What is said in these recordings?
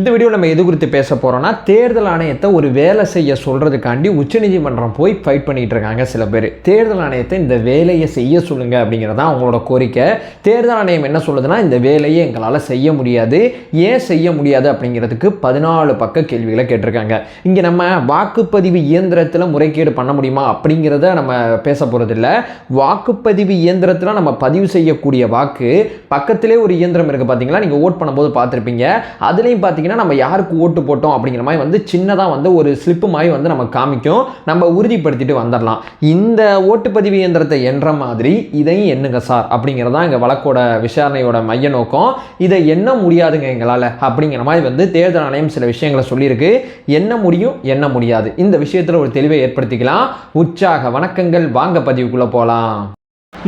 இந்த வீடியோ நம்ம எது குறித்து பேச போகிறோம்னா தேர்தல் ஆணையத்தை ஒரு வேலை செய்ய சொல்கிறதுக்காண்டி உச்சநீதிமன்றம் போய் ஃபைட் பண்ணிகிட்டு இருக்காங்க சில பேர். தேர்தல் ஆணையத்தை இந்த வேலையை செய்ய சொல்லுங்க அப்படிங்கிறது தான் அவங்களோட கோரிக்கை. தேர்தல் ஆணையம் என்ன சொல்லுதுன்னா இந்த வேலையை எங்களால் செய்ய முடியாது. ஏன் செய்ய முடியாது அப்படிங்கிறதுக்கு பதினாலு பக்க கேள்விகளை கேட்டிருக்காங்க. இங்கே நம்ம வாக்குப்பதிவு இயந்திரத்தில் முறைகேடு பண்ண முடியுமா அப்படிங்கிறத நம்ம பேச போகிறதில்ல வாக்குப்பதிவு இயந்திரத்தில் நம்ம பதிவு செய்யக்கூடிய வாக்கு பக்கத்திலே ஒரு இயந்திரம் இருக்குது பார்த்தீங்களா நீங்கள் ஓட் பண்ணும்போது பார்த்துருப்பீங்க. அதுலேயும் பார்த்தீங்கன்னா நம்ம யாருக்கு ஓட்டு போட்டோம் அப்படிங்கிற மாதிரி வந்து சின்னதாக வந்து ஒரு ஸ்லிப்பு மாதிரி வந்து நம்ம காமிக்கும். நம்ம உறுதிப்படுத்திட்டு வந்துடலாம். இந்த ஓட்டுப்பதிவு இயந்திரத்தை என்ற மாதிரி இதையும் எண்ணுங்க சார் அப்படிங்கிறதான் எங்கள் வழக்கோட விசாரணையோட மைய நோக்கம். இதை எண்ண முடியாதுங்க எங்களால் அப்படிங்கிற மாதிரி வந்து தேர்தல் ஆணையம் சில விஷயங்களை சொல்லியிருக்கு. எண்ண முடியும் எண்ண முடியாது. இந்த விஷயத்தில் ஒரு தெளிவை ஏற்படுத்திக்கலாம். உற்சாக வணக்கங்கள். வாங்க பதிவுக்குள்ளே போகலாம்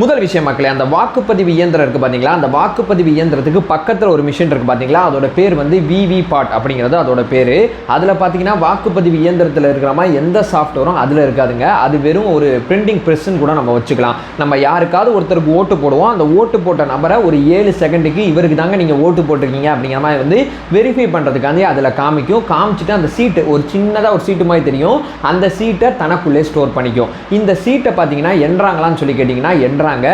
முதல் விஷயம் மக்களே அந்த வாக்குப்பதிவு இயந்திரம் இருக்குது பார்த்தீங்களா அந்த வாக்குப்பதிவு இயந்திரத்துக்கு பக்கத்தில் ஒரு மிஷின் இருக்குது பார்த்தீங்களா அதோட பேர் வந்து விவி பாட் அப்படிங்கிறது அதோட பேர். அதில் பார்த்தீங்கன்னா வாக்குப்பதிவு இயந்திரத்தில் இருக்கிற மாதிரி எந்த சாஃப்ட்வேரும் அதில் இருக்காதுங்க. அது வெறும் ஒரு பிரிண்டிங் ப்ரெஸ்ன்னு கூட நம்ம வச்சுக்கலாம். நம்ம யாருக்காவது ஒருத்தருக்கு ஓட்டு போடுவோம். அந்த ஓட்டு போட்ட நபரை ஒரு ஏழு செகண்டுக்கு இவருக்கு தாங்க நீங்கள் ஓட்டு போட்டிருக்கீங்க அப்படிங்கிற மாதிரி வந்து வெரிஃபை பண்ணுறதுக்காண்டி அதில் காமிக்கும். காமிச்சிட்டு அந்த சீட்டு ஒரு சின்னதாக ஒரு சீட்டு மாதிரி தெரியும். அந்த சீட்டை தனக்குள்ளே ஸ்டோர் பண்ணிக்கும். இந்த சீட்டை பார்த்தீங்கன்னா என்றாங்களான்னு சொல்லி கேட்டிங்கன்னா எண்றாங்க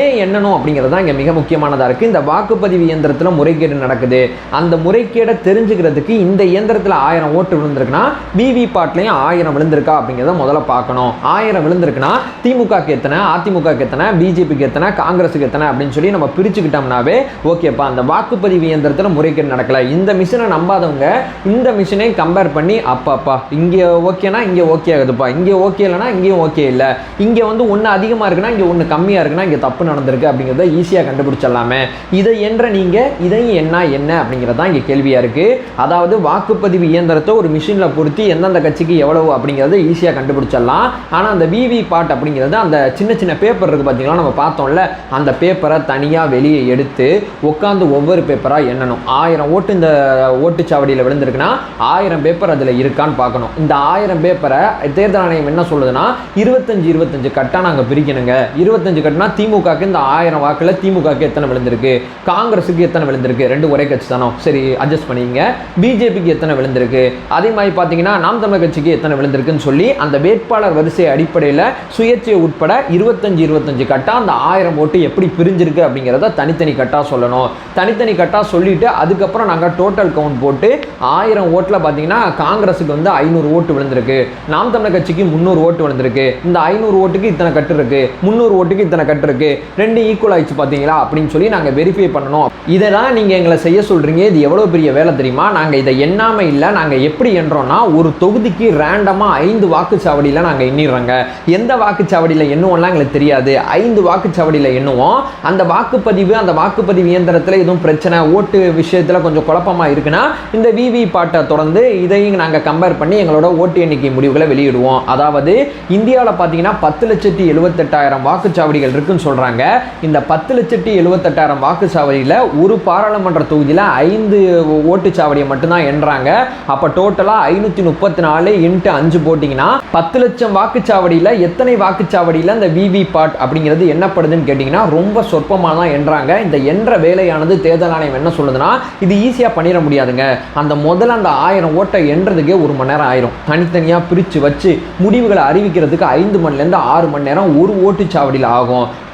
ஏன் எண்ணணும் அப்படிங்கிறது தான் இங்கே மிக முக்கியமானதாக இருக்குது இந்த வாக்குப்பதிவு இயந்திரத்தில் முறைகேடு நடக்குது. அந்த முறைகேடை தெரிஞ்சுக்கிறதுக்கு இந்த இயந்திரத்தில் ஆயிரம் ஓட்டு விழுந்திருக்குன்னா விவிபாட்லேயும் ஆயிரம் விழுந்திருக்கா அப்படிங்கிறத முதல்ல பார்க்கணும். ஆயிரம் விழுந்திருக்குன்னா திமுகக்கு எத்தனை அதிமுகக்கு எத்தனை பிஜேபிக்கு எத்தனை காங்கிரஸுக்கு எத்தனை அப்படின்னு சொல்லி நம்ம பிரிச்சுக்கிட்டோம்னாவே ஓகேப்பா அந்த வாக்குப்பதிவு இயந்திரத்தில் முறைகேடு நடக்கல. இந்த மிஷினை நம்பாதவங்க இந்த மிஷினை கம்பேர் பண்ணி அப்பாப்பா இங்கே ஓகேனா இங்கே ஓகே ஆகுதுப்பா. இங்கே ஓகே இல்லைனா இங்கேயும் ஓகே இல்லை. இங்கே வந்து ஒன்று அதிகமாக இருக்குன்னா இங்கே ஒன்று கம்மியாக இருக்குன்னா இங்கே தப்பு நடந்திருக்கு அப்படிங்கிறத ஈஸியாக கண்டுபிடிச்சிடலாமே. இதை என்ற நீங்கள் இதையும் என்ன என்ன அப்படிங்கிறது தான் இங்கே கேள்வியாக இருக்குது அதாவது வாக்குப்பதிவு இயந்திரத்தை ஒரு மிஷினில் பொருத்தி எந்தெந்த கட்சிக்கு எவ்வளவு அப்படிங்கிறத ஈஸியாக கண்டுபிடிச்சிடலாம். ஆனால் அந்த விவி பாட் அப்படிங்கிறது அந்த சின்ன சின்ன பேப்பர் இருக்குது பார்த்தீங்களா நம்ம பார்த்தோம்ல அந்த பேப்பரை தனியாக வெளியே எடுத்து உட்காந்து ஒவ்வொரு பேப்பராக எண்ணணும். ஆயிரம் ஓட்டு இந்த ஓட்டுச்சாவடியில் விழுந்திருக்குன்னா ஆயிரம் பேப்பர் அதில் இருக்கான்னு பார்க்கணும். இந்த ஆயிரம் பேப்பரை தேர்தல் ஆணையம் என்ன சொல்லுதுன்னா இருபத்தஞ்சு இருபத்தஞ்சு கட்டாக நாங்கள் பிரிக்கணுங்க. இருபத்தஞ்சு இருபத்தஞ்சு கட்டினா திமுகக்கு இந்த ஆயிரம் வாக்கில் திமுகக்கு எத்தனை விழுந்திருக்கு? காங்கிரஸுக்கு எத்தனை விழுந்திருக்கு? ரெண்டு ஒரே கட்சி தானோ? சரி அட்ஜஸ்ட் பண்ணிங்க. பிஜேபிக்கு எத்தனை விழுந்திருக்கு? அதே மாதிரி பார்த்தீங்கன்னா நாம் தமிழ் கட்சிக்கு எத்தனை விழுந்திருக்குன்னு சொல்லி அந்த வேட்பாளர் வரிசை அடிப்படையில் சுயேட்சை உட்பட இருபத்தஞ்சு இருபத்தஞ்சு கட்டா அந்த ஆயிரம் ஓட்டு எப்படி பிரிஞ்சிருக்கு அப்படிங்கிறத தனித்தனி கட்டாக சொல்லணும். தனித்தனி கட்டாக சொல்லிட்டு அதுக்கப்புறம் நாங்கள் டோட்டல் கவுண்ட் போட்டு ஆயிரம் ஓட்டில் பார்த்தீங்கன்னா காங்கிரஸுக்கு வந்து ஐநூறு ஓட்டு விழுந்திருக்கு. நாம் தமிழர் கட்சிக்கு முந்நூறு ஓட்டு விழுந்திருக்கு. இந்த ஐநூறு ஓட்டுக்கு இத்தனை கட்டு இருக்கு? முந்நூறு ஓட்டுக்கு இத்தனை கட் இருக்கு ரெண்டு ஈக்குவல் ஆயிடுச்சு பார்த்தீங்களா? அப்படின்னு சொல்லி நாங்கள் வெரிஃபை பண்ணணும். இதெல்லாம் நீங்கள் எங்களை செய்ய சொல்கிறீங்க இது எவ்வளோ பெரிய வேலை தெரியுமா? நாங்கள் இதை எண்ணாமல் இல்லை. நாங்கள் எப்படி எண்றோம்னா ஒரு தொகுதிக்கு ரேண்டமாக ஐந்து வாக்குச்சாவடியில் நாங்கள் எண்ணிடுறோங்க. எந்த வாக்குச்சாவடியில் எண்ணுவோம்லாம் எங்களுக்கு தெரியாது. ஐந்து வாக்குச்சாவடியில் எண்ணுவோம். அந்த வாக்குப்பதிவு அந்த வாக்குப்பதிவு இயந்திரத்தில் எதுவும் பிரச்சனை ஓட்டு விஷயத்தில் கொஞ்சம் குழப்பமாக இருக்குன்னா இந்த விவி பாட்டை தொடர்ந்து இதையும் நாங்கள் கம்பேர் பண்ணி எங்களோட ஓட்டு எண்ணிக்கை முடிவுகளை வெளியிடுவோம். அதாவது இந்தியாவில் பார்த்தீங்கன்னா பத்து லட்சத்தி எழுபத்தெட்டாயிரம் வாக்குச்சாவடி கோடிகள் இருக்குன்னு சொல்கிறாங்க இந்த பத்து லட்சத்தி எழுபத்தெட்டாயிரம் வாக்குச்சாவடியில் ஒரு பாராளுமன்ற தொகுதியில் ஐந்து ஓட்டுச்சாவடியை மட்டும்தான் எண்றாங்க. அப்போ டோட்டலாக ஐநூற்றி முப்பத்தி நாலு இன்ட்டு அஞ்சு போட்டிங்கன்னா பத்து லட்சம் வாக்குச்சாவடியில் எத்தனை வாக்குச்சாவடியில் இந்த விவி பாட் அப்படிங்கிறது என்னப்படுதுன்னு கேட்டிங்கன்னா ரொம்ப சொற்பமாக தான் எண்றாங்க. இந்த என்ற வேலையானது தேர்தல் ஆணையம் என்ன சொல்லுதுன்னா இது ஈஸியாக பண்ணிட முடியாதுங்க. அந்த முதல்ல அந்த ஆயிரம் ஓட்டை எண்றதுக்கே ஒரு மணி நேரம் ஆயிரும். தனித்தனியாக பிரித்து வச்சு முடிவுகளை அறிவிக்கிறதுக்கு ஐந்து மணிலேருந்து ஆறு மணி நேரம் ஒரு ஓட்டுச்சாவடியில் ஆகும்.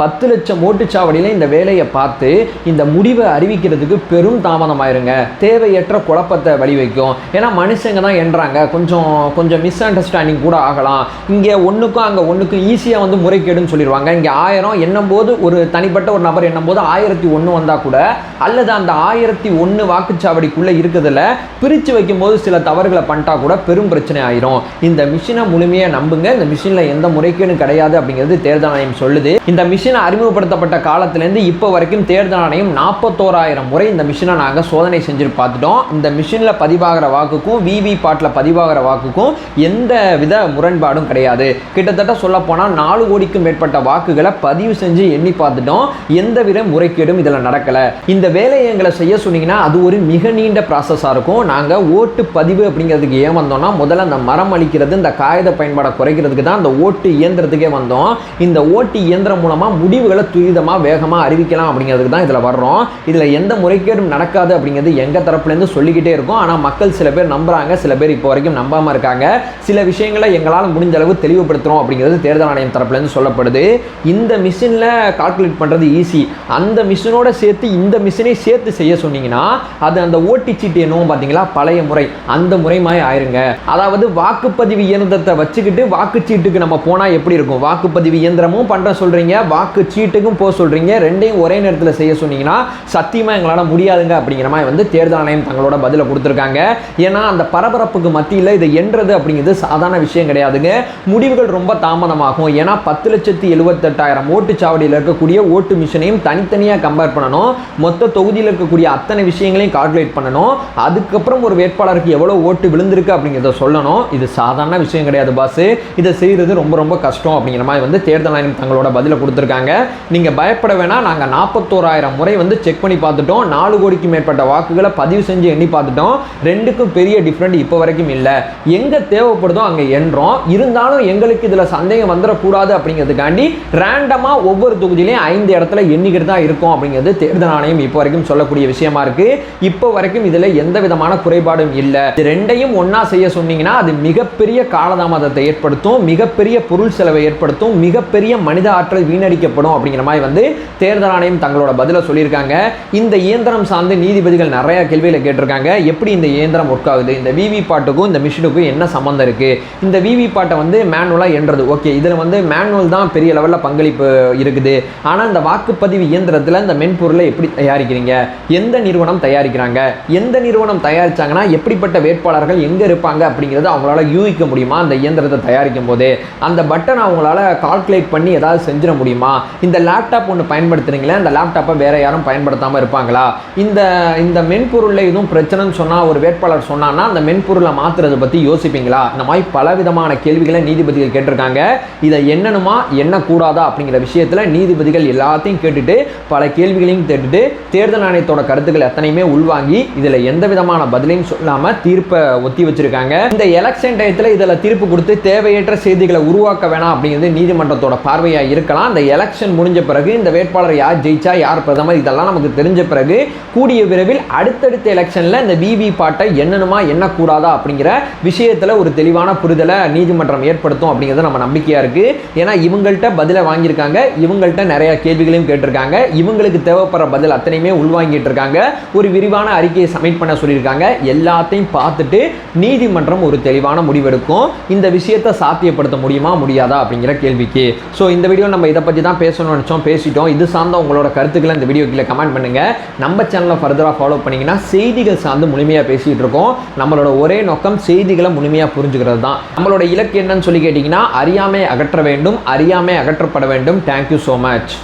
பத்து லட்சம் ஓட்டுச்சாவடியில் இந்த வேலையை பார்த்து இந்த முடிவை அறிவிக்கிறதுக்கு பெரும் தாமதமாயிருங்க. தேவையற்ற குழப்பத்தை வழிவைக்கும் ஏன்னா மனுஷங்க தான் எண்றாங்க கொஞ்சம் கொஞ்சம் மிஸ் அண்டர்ஸ்டாண்டிங் கூட ஆகலாம். இங்கே ஒன்றுக்கும் அங்கே ஒன்றுக்கும் ஈஸியாக வந்து முறைகேடுன்னு சொல்லிடுவாங்க. இங்கே ஆயிரம் என்னும் போது ஒரு தனிப்பட்ட ஒரு நபர் என்னும் போது ஆயிரத்தி ஒன்று வந்தால் கூட அல்லது அந்த ஆயிரத்தி ஒன்று வாக்குச்சாவடிக்குள்ளே இருக்கிறதுல பிரித்து வைக்கும்போது சில தவறுகளை பண்ணிட்டா கூட பெரும் பிரச்சனை ஆயிரும். இந்த மிஷினை முழுமையாக நம்புங்க. இந்த மிஷினில் எந்த முறைகேடும் கிடையாது அப்படிங்கிறது தேர்தல் ஆணையம் சொல்லுது. இந்த மிஷினை அறிமுகப்படுத்தப்பட்ட காலத்திலேருந்து இப்போ வரைக்கும் தேர்தல் ஆணையம் நாற்பத்தோராயிரம் முறை இந்த மிஷினை நாங்கள் சோதனை செஞ்சு பார்த்துட்டோம். இந்த மிஷினில் பதிவாகிற வாக்குக்கும் விவி பாட்டில் பதிவாகிற வாக்குக்கும் எந்த வித முரண்பாடும் கிடையாது. கிட்டத்தட்ட சொல்ல போனால் நாலு கோடிக்கும் மேற்பட்ட வாக்குகளை பதிவு செஞ்சு எண்ணி பார்த்துட்டோம். எந்த வித முறைகேடும் இதில் நடக்கலை. இந்த வேலையை எங்களை செய்ய சொன்னீங்கன்னா அது ஒரு மிக நீண்ட ப்ராசஸாக இருக்கும். நாங்கள் ஓட்டு பதிவு அப்படிங்கிறதுக்கு ஏன் வந்தோம்னா முதல்ல அந்த மரம் அளிக்கிறது இந்த காகித பயன்பாடை குறைக்கிறதுக்கு தான் அந்த ஓட்டு இயந்திரத்துக்கே வந்தோம். இந்த ஓட்டு இயந்திர இயந்திரம் மூலமாக முடிவுகளை துரிதமாக வேகமாக அறிவிக்கலாம் அப்படிங்கிறதுக்கு தான் இதில் வர்றோம். இதில் எந்த முறைகேடும் நடக்காது அப்படிங்கிறது எங்கள் தரப்புலேருந்து சொல்லிக்கிட்டே இருக்கும். ஆனால் மக்கள் சில பேர் நம்புகிறாங்க சில பேர் இப்போ வரைக்கும் நம்பாமல் இருக்காங்க. சில விஷயங்களை எங்களால் முடிஞ்ச அளவு தெளிவுபடுத்துகிறோம் அப்படிங்கிறது தேர்தல் ஆணையம் தரப்புலேருந்து சொல்லப்படுது. இந்த மிஷினில் கால்குலேட் பண்ணுறது ஈஸி அந்த மிஷினோட சேர்த்து இந்த மிஷினை சேர்த்து செய்ய சொன்னீங்கன்னா அது அந்த ஓட்டிச்சீட்டு என்னவோ பார்த்தீங்களா பழைய முறை. அந்த முறை மாதிரி ஆயிருங்க. அதாவது வாக்குப்பதிவு இயந்திரத்தை வச்சுக்கிட்டு வாக்குச்சீட்டுக்கு நம்ம போனால் எப்படி இருக்கும்? வாக்குப்பதிவு இயந்திரமும் பண்ணுற சொல் சொல்கிறீங்க வாக்கு சீட்டுக்கும் போக சொல்கிறீங்க ரெண்டையும் ஒரே நேரத்தில் செய்ய சொன்னீங்கன்னா சத்தியமாக எங்களால் முடியாதுங்க அப்படிங்கிற மாதிரி வந்து தேர்தல் ஆணையம் தங்களோட பதிலை கொடுத்துருக்காங்க. ஏன்னா அந்த பரபரப்புக்கு மத்தியில் இதை எண்றது அப்படிங்கிறது சாதாரண விஷயம் கிடையாதுங்க. முடிவுகள் ரொம்ப தாமதமாகும். ஏன்னா பத்து லட்சத்தி எழுபத்தெட்டாயிரம் ஓட்டுச்சாவடியில் இருக்கக்கூடிய ஓட்டு மிஷினையும் தனித்தனியாக கம்பேர் பண்ணணும். மொத்த தொகுதியில் இருக்கக்கூடிய அத்தனை விஷயங்களையும் கால்குலேட் பண்ணணும். அதுக்கப்புறம் ஒரு வேட்பாளருக்கு எவ்வளோ ஓட்டு விழுந்திருக்கு அப்படிங்கிறத சொல்லணும். இது சாதாரண விஷயம் கிடையாது பாஸ் இதை செய்கிறது ரொம்ப ரொம்ப கஷ்டம் அப்படிங்கிற மாதிரி வந்து தேர்தல் ஆணையம் தங்களோட பதிலை கொடுத்துருக்காங்க. நீங்கள் பயப்பட வேணாம் நாங்கள் நாற்பத்தோராயிரம் முறை வந்து செக் பண்ணி பார்த்துட்டோம். நாலு கோடிக்கு மேற்பட்ட வாக்குகளை பதிவு செஞ்சு எண்ணி பார்த்துட்டோம். ரெண்டுக்கும் பெரிய டிஃப்ரெண்ட் இப்போ வரைக்கும் இல்லை. எங்கே தேவைப்படுதோ அங்கே எண்றோம் இருந்தாலும் எங்களுக்கு இதில் சந்தேகம் வந்துடக்கூடாது அப்படிங்கிறதுக்காண்டி ரேண்டமாக ஒவ்வொரு தொகுதியிலையும் ஐந்து இடத்துல எண்ணிக்கிட்டு தான் இருக்கும் அப்படிங்கிறது தேர்தல் ஆணையம் இப்போ வரைக்கும் சொல்லக்கூடிய விஷயமா இருக்கு. இப்போ வரைக்கும் இதில் எந்த விதமான குறைபாடும் இல்லை. இது ரெண்டையும் ஒன்றா செய்ய சொன்னீங்கன்னா அது மிகப்பெரிய காலதாமதத்தை ஏற்படுத்தும் மிகப்பெரிய பொருள் செலவை ஏற்படுத்தும் மிகப்பெரிய மனித ஆற்றல் வீணடிக்கப்படும் அப்படிங்கிற மாதிரி வந்து தேர்தல் ஆணையம் தங்களோட பதிலை சொல்லியிருக்காங்க. இந்த இயந்திரம் சார்ந்து நீதிபதிகள் நிறைய கேள்வியில் கேட்டிருக்காங்க. எப்படி இந்த இயந்திரம் ஒர்க் ஆகுது? இந்த விவி பாட்டுக்கும் இந்த மிஷினுக்கும் என்ன சம்மந்தம் இருக்குது இந்த விவி பாட்டை வந்து மேனுவலாக என்றது ஓகே இதில் வந்து மேனுவல் தான் பெரிய லெவலில் பங்களிப்பு இருக்குது. ஆனால் இந்த வாக்குப்பதிவு இயந்திரத்தில் இந்த மென்பொருளை எப்படி தயாரிக்கிறீங்க? எந்த நிறுவனம் தயாரிக்கிறாங்க? எந்த நிறுவனம் தயாரிச்சாங்கன்னா எப்படிப்பட்ட வேட்பாளர்கள் எங்கே இருப்பாங்க அப்படிங்கிறத அவங்களால யூகிக்க முடியுமா? அந்த இயந்திரத்தை தயாரிக்கும் போது அந்த பட்டனை அவங்களால கால்குலேட் பண்ணி ஏதாவது செஞ்சிட முடியுமா? இந்த லேப்டாப் ஒன்று பயன்படுத்துறீங்களே அந்த லேப்டாப்பை வேற யாரும் பயன்படுத்தாமல் இருப்பாங்களா? இந்த இந்த மென்பொருளில் எதுவும் பிரச்சனைன்னு சொன்னால் ஒரு வேட்பாளர் சொன்னான்னா அந்த மென்பொருளை மாற்றுறதை பற்றி யோசிப்பீங்களா? இந்த மாதிரி பல விதமான கேள்விகளை நீதிபதிகள் கேட்டிருக்காங்க. இதை என்னனுமா என்ன கூடாதா அப்படிங்கிற விஷயத்தில் நீதிபதிகள் எல்லாத்தையும் கேட்டுட்டு பல கேள்விகளையும் கேட்டுட்டு தேர்தல் ஆணையத்தோட கருத்துக்கள் எத்தனையுமே உள்வாங்கி இதில் எந்த விதமான பதிலையும் சொல்லாமல் தீர்ப்பை ஒத்தி வச்சிருக்காங்க. இந்த எலெக்ஷன் டயத்தில் இதில் தீர்ப்பு கொடுத்து தேவையற்ற செய்திகளை உருவாக்க வேணாம் அப்படிங்கிறது நீதிமன்றத்தோட பார்வையாக இருக்கலாம். அந்த எலெக்ஷன் முடிஞ்ச பிறகு இந்த வேட்பாளர் யார் ஜெயிச்சா யார் பிரதமர் இதெல்லாம் நமக்கு தெரிஞ்ச பிறகு கூடிய விரைவில் அடுத்தடுத்த எலெக்ஷனில் இந்த விவி பாட்டை என்ன எண்ணக்கூடாதா அப்படிங்கிற விஷயத்தில் ஒரு தெளிவான புரிதலை நீதிமன்றம் ஏற்படுத்தும் அப்படிங்கிறது நம்ம நம்பிக்கையாக இருக்குது ஏன்னா இவங்கள்ட்ட பதிலை வாங்கியிருக்காங்க. இவங்கள்ட்ட நிறைய கேள்விகளையும் கேட்டிருக்காங்க. இவங்களுக்கு தேவைப்படுற பதில் அத்தனையுமே உள்வாங்கிட்டு இருக்காங்க ஒரு விரிவான அறிக்கையை சப்மிட் பண்ண சொல்லியிருக்காங்க. எல்லாத்தையும் பார்த்துட்டு நீதிமன்றம் ஒரு தெளிவான முடிவெடுக்கும். இந்த விஷயத்தை சாத்தியப்படுத்த முடியுமா முடியாதா அப்படிங்கிற கேள்விக்கு. ஸோ இந்த வீடியோ நம்ம இதை பற்றி தான் பேசணும்னு நினச்சோம் பேசிட்டோம். இது சார்ந்த உங்களோட கருத்துக்களை இந்த வீடியோ கீழே கமெண்ட் பண்ணுங்க. நம்ம சேனலை ஃபர்தராக ஃபாலோ பண்ணீங்கன்னா செய்திகள் சார்ந்து முழுமையாக பேசிகிட்டு இருக்கோம். நம்மளோட ஒரே நோக்கம் செய்திகளை முழுமையாக புரிஞ்சுக்கிறது தான். நம்மளோட இலக்கு என்னன்னு சொல்லி கேட்டிங்கன்னா அறியாமை அகற்ற வேண்டும் அறியாமை அகற்றப்பட வேண்டும். Thank you so much